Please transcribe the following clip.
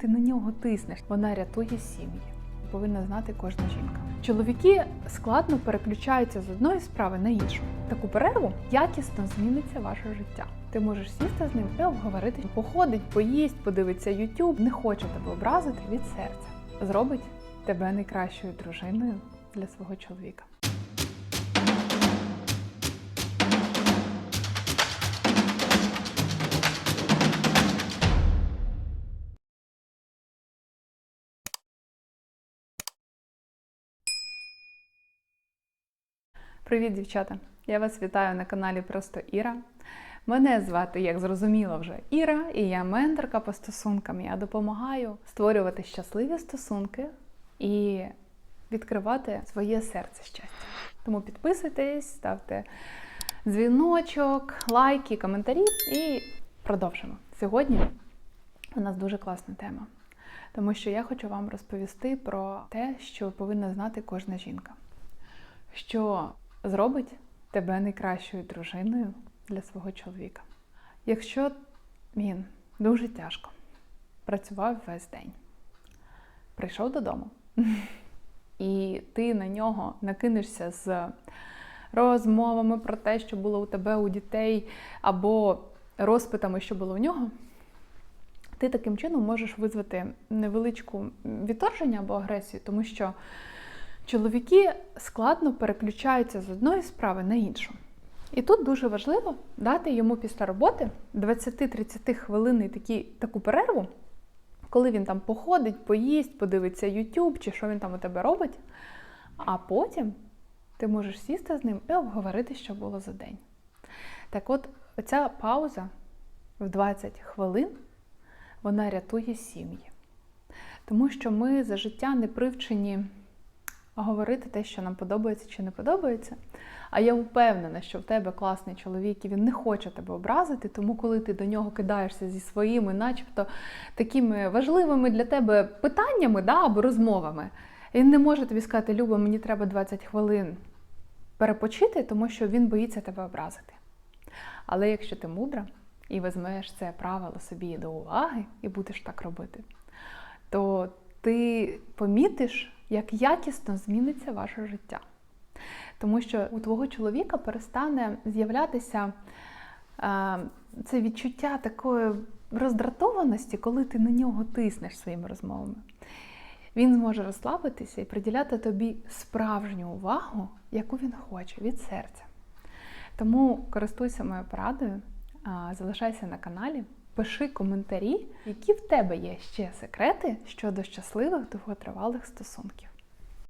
Ти на нього тиснеш. Вона рятує сім'ї. Повинна знати кожна жінка. Чоловіки складно переключаються з одної справи на іншу. Таку перерву якісно зміниться ваше життя. Ти можеш сісти з ним і обговорити, походить, поїсть, подивиться YouTube, не хоче тебе образити від серця. Зробить тебе найкращою дружиною для свого чоловіка. Привіт, дівчата! Я вас вітаю на каналі Просто Іра. Мене звати, як зрозуміло, вже Іра, і я менторка по стосункам. Я допомагаю створювати щасливі стосунки і відкривати своє серце щастя. Тому підписуйтесь, ставте дзвіночок, лайки, коментарі і продовжимо. Сьогодні у нас дуже класна тема, тому що я хочу вам розповісти про те, що повинна знати кожна жінка. Що зробить тебе найкращою дружиною для свого чоловіка. Якщо він дуже тяжко працював весь день, прийшов додому, і ти на нього накинешся з розмовами про те, що було у тебе у дітей, або розпитами, що було у нього, ти таким чином можеш визвати невеличку відторження або агресію, тому що чоловіки складно переключаються з одної справи на іншу. І тут дуже важливо дати йому після роботи 20-30 хвилин такі, таку перерву, коли він там походить, поїсть, подивиться YouTube чи що він там у тебе робить. А потім ти можеш сісти з ним і обговорити, що було за день. Так от, оця пауза в 20 хвилин вона рятує сім'ї. Тому що ми за життя не привчені говорити те, що нам подобається чи не подобається. А я впевнена, що в тебе класний чоловік і він не хоче тебе образити, тому коли ти до нього кидаєшся зі своїми, начебто такими важливими для тебе питаннями да, або розмовами, він не може тобі сказати, Люба, мені треба 20 хвилин перепочити, тому що він боїться тебе образити. Але якщо ти мудра і візьмеш це правило собі до уваги і будеш так робити, то ти помітиш, як якісно зміниться ваше життя. Тому що у твого чоловіка перестане з'являтися е, це відчуття такої роздратованості, коли ти на нього тиснеш своїми розмовами. Він зможе розслабитися і приділяти тобі справжню увагу, яку він хоче від серця. Тому користуйся моєю порадою, залишайся на каналі, пиши коментарі, які в тебе є ще секрети щодо щасливих довготривалих стосунків.